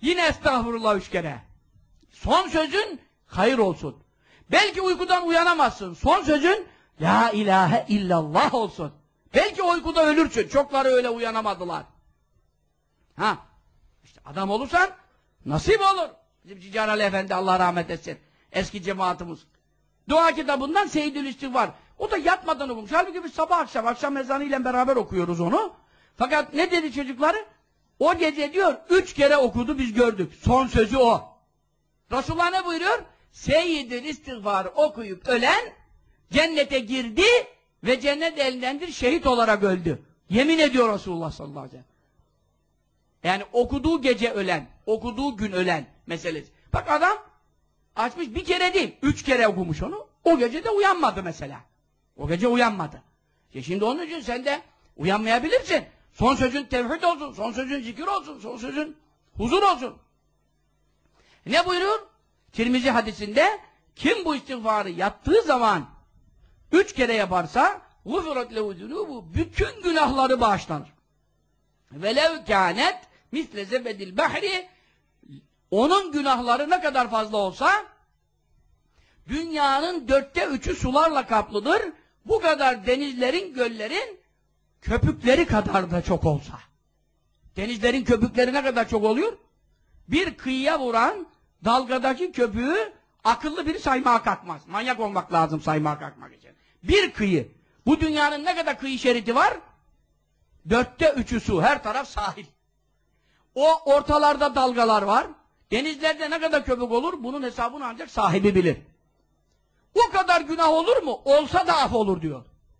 Yine estağfurullah üç kere. Son sözün hayır olsun. Belki uykudan uyanamazsın. Son sözün La ilahe illallah olsun. Belki uykuda ölürsün. Çokları öyle uyanamadılar. Ha. İşte adam olursan nasip olur. Bizim Cicar Ali Efendi Allah rahmet etsin. Eski cemaatimiz. Dua kitabından Seyyidül İstiğfar. O da yatmadan okumuş. Halbuki biz sabah akşam, akşam ezanıyla beraber okuyoruz onu. Fakat ne dedi çocukları? O gece diyor, üç kere okudu biz gördük. Son sözü o. Resulullah ne buyuruyor? Seyyidül İstiğfar okuyup ölen cennete girdi ve cennet elindendir şehit olarak öldü. Yemin ediyor Resulullah sallallahu aleyhi ve sellem. Yani okuduğu gece ölen, okuduğu gün ölen meselesi. Bak adam açmış bir kere değil, üç kere okumuş onu. O gece de uyanmadı mesela. O gece uyanmadı. E şimdi onun için sen de uyanmayabilirsin. Son sözün tevhid olsun, son sözün zikir olsun, son sözün huzur olsun. Ne buyurur? Tirmizi hadisinde kim bu istiğfarı yaptığı zaman üç kere yaparsa gufirat bu bütün günahları bağışlanır. Velev kânet misle zebedil bahri onun günahları ne kadar fazla olsa dünyanın dörtte üçü sularla kaplıdır. Bu kadar denizlerin, göllerin köpükleri kadar da çok olsa. Denizlerin köpükleri ne kadar çok oluyor? Bir kıyıya vuran dalgadaki köpüğü akıllı biri saymaya kalkmaz. Manyak olmak lazım saymaya kalkmak için. Bir kıyı. Bu dünyanın ne kadar kıyı şeridi var? Dörtte üçü su. Her taraf sahil. O ortalarda dalgalar var. Denizlerde ne kadar köpük olur? Bunun hesabını ancak sahibi bilir. O kadar günah olur mu? Olsa da af olur diyor.